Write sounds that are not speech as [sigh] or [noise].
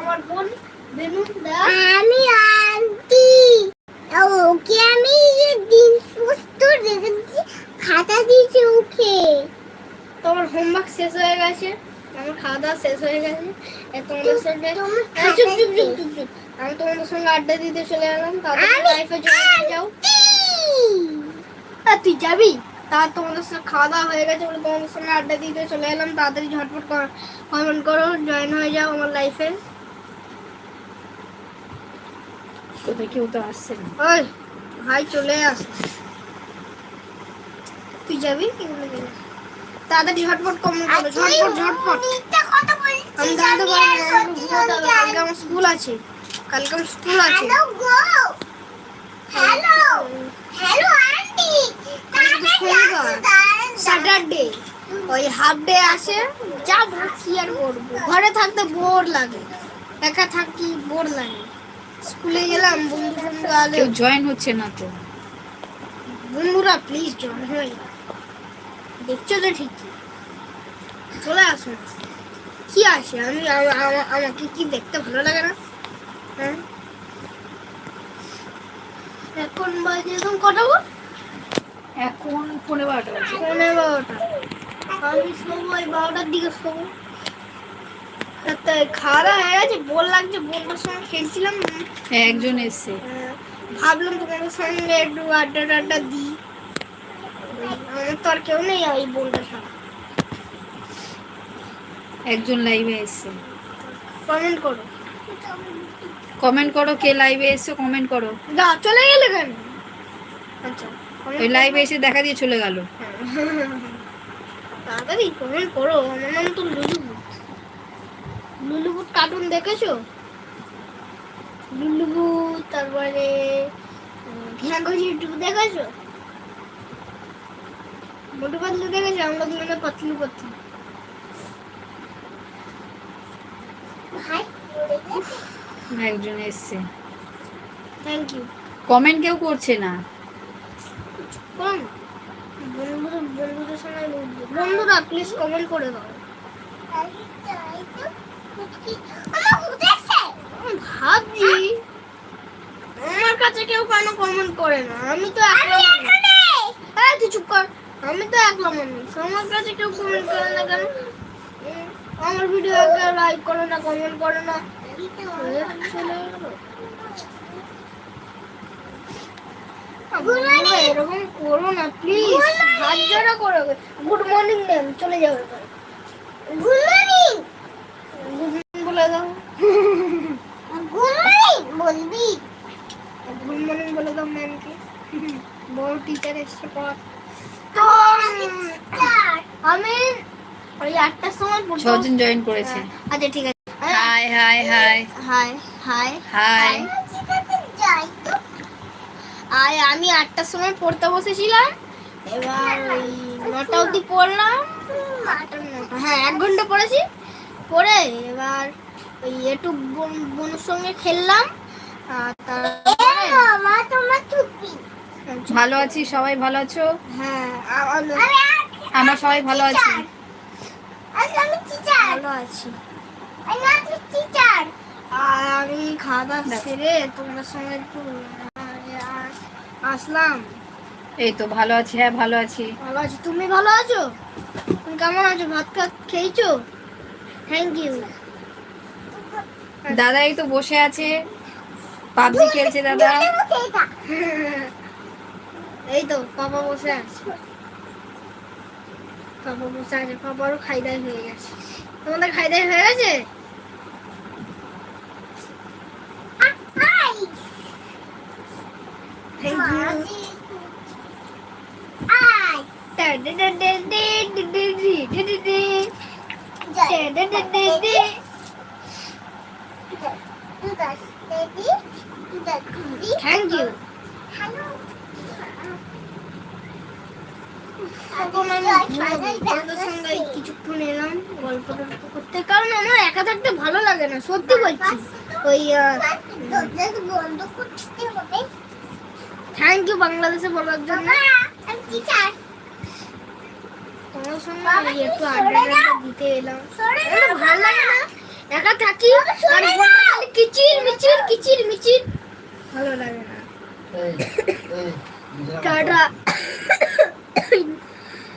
আমার বোন বেনু আমি আন্টি। ওকে আমি রেখেছি খাতা দিয়েছি ওকে। তোমার হোমওয়ার্ক শেষ হয়ে গেছে। আমার খাওয়া দাওয়া শেষ হয়ে গেছে। তোমাদের সঙ্গে চুপ চুপ চুপ চুপ চুপ। আমি তোমাদের সঙ্গে আড্ডা দিতে চলে এলাম। তাদের লাইফে যাও। তুই যাবি? তার তোমাদের সঙ্গে খাওয়া দাওয়া হয়ে গেছে বলে তোমাদের সঙ্গে আড্ডা দিতে চলে এলাম। তাড়াতাড়ি ঝটপট কমেন্ট করো জয়েন হয়ে যাও আমার লাইফে কোথায় কেউ তো আসছে না। ওই ভাই চলে আস তুই যাবি? কি তাড়াতাড়ি ঝটপট করো ঝটপট ঝটপট। আমি জানতে পারব। কালকে আমার স্কুল আছে। কালকে আমার স্কুল আছে। Hello hello. Hello aunty. Saturday ওই হাফ ডে আসে যা ভাবছি আর করব। ঘরে থাকতে বোর লাগে। একা থাকি বোর লাগে। স্কুলে গেলাম বন্ধু বন্ধু আলে। কেউ জয়েন হচ্ছে না তো। বন্ধুরা প্লিজ জয়েন হয়ে দেখছ তো ঠিকই চলে আসুন কি আছে? আমি আমা- আমা- আমাকে কি দেখতে ভালো লাগে না? হ্যাঁ? এখন বাজে এখন কটা গো এখন পনেরো বারোটা পনেরো বারোটা। আমি শোবো ওই বারোটার দিকে শোবো। খাওয়া দাওয়া হয়ে গেছে বোর লাগছে বন্ধুর সঙ্গে খেলছিলাম হ্যাঁ, একজন এসছে। ভাবলাম তোমাদের সঙ্গে একটু আড্ডা টাড্ডা দিই তো আর কেউ নেই ওই বোনটার সঙ্গে। একজন লাইভে এসছে। কমেন্ট করো। কমেন্ট করো কে লাইভে এসছো কমেন্ট করো। যা চলে গেলে কেন? আচ্ছা ওই লাইভে এসে দেখা দিয়ে চলে গেল। [laughs] তাড়াতাড়ি কমেন্ট করো আমার নাম তো লুলুবুট লুলুবুট কার্টুন দেখেছ? লুলুবুট তারপরে ঘ্যাঙ্গো জিটু দেখেছ? মোটু পাতলু দেখেছ? আমরা দুজনে পাতলু পাতলু। একজন এসছে। থ্যাংক ইউ কমেন্ট কেউ করছে না। কোন বন্ধুদের বন্ধুদের সঙ্গে বন্ধুরা প্লিজ কমেন্ট করে দাও। ভাবছি আমার কাছে কেউ কেন কমেন্ট করে না। আমি তো। এখানে তুই চুপ কর। আমি তো একলা মানুষ। আমার কাছে কেউ কমেন্ট করে না কেন? আমার ভিডিও লাইক করে না কমেন্ট করে না। এরকম করো না প্লিজ হাত জোড়া করো। গুড মর্নিং ম্যাম চলে এবার। গুড মর্নিং বলে দাও গুড মর্নিং বলবি গুড মর্নিং বলে দাও ম্যামকে বড় টিচার এসছে পড়া তো আমি ওই আটটার সময় পড়তে ছজন জয়েন করেছে। আচ্ছা ঠিক আছে hi hi hi hi hi hi আয় আমি আটটার সময় পড়তে বসেছিলাম। এবার ওই নটা অবধি পড়লাম। হ্যাঁ এক ঘণ্টা পড়েছি। পড়ে এবার ওই একটু বোন- বোনের সঙ্গে খেললাম ভালো আছি সবাই ভালো আছো? হ্যাঁ আ- আ- আমরা সবাই ভালো আছি। আমি ভালো আছি। আমি আর আমি খাওয়া দাওয়া সেরে তোমাদের সঙ্গে একটু আসলাম। এই তো ভালো আছি হ্যাঁ ভালো আছি। ভালো আছি। তুমি ভালো আছো? তুমি কেমন আছো? ভাত খা খেয়েছো? থ্যাংক ইউ দাদা এই তো বসে আছে পাবজি খেলছে দাদা এই তো পাপা বসে আছে পাপা বসে আছে পাপারও খাই দাই হয়ে গেছে তোমাদের খাই দাই হয়ে গেছে থ্যাংক ইউ থ্যাংক ইউ কিছুক্ষণ এলাম গল্প টল্প করতে কারণ আমার একা থাকতে ভালো লাগে না সত্যি বলছি ওই থ্যাংক ইউ বাংলাদেশে বলার জন্য আমি টিচার তোমার সঙ্গে ওই একটু আড্ডা দিতে এলাম ভালো লাগে না একা থাকি আর কিচির মিচির কিচির মিচির ভালো লাগে না টাটা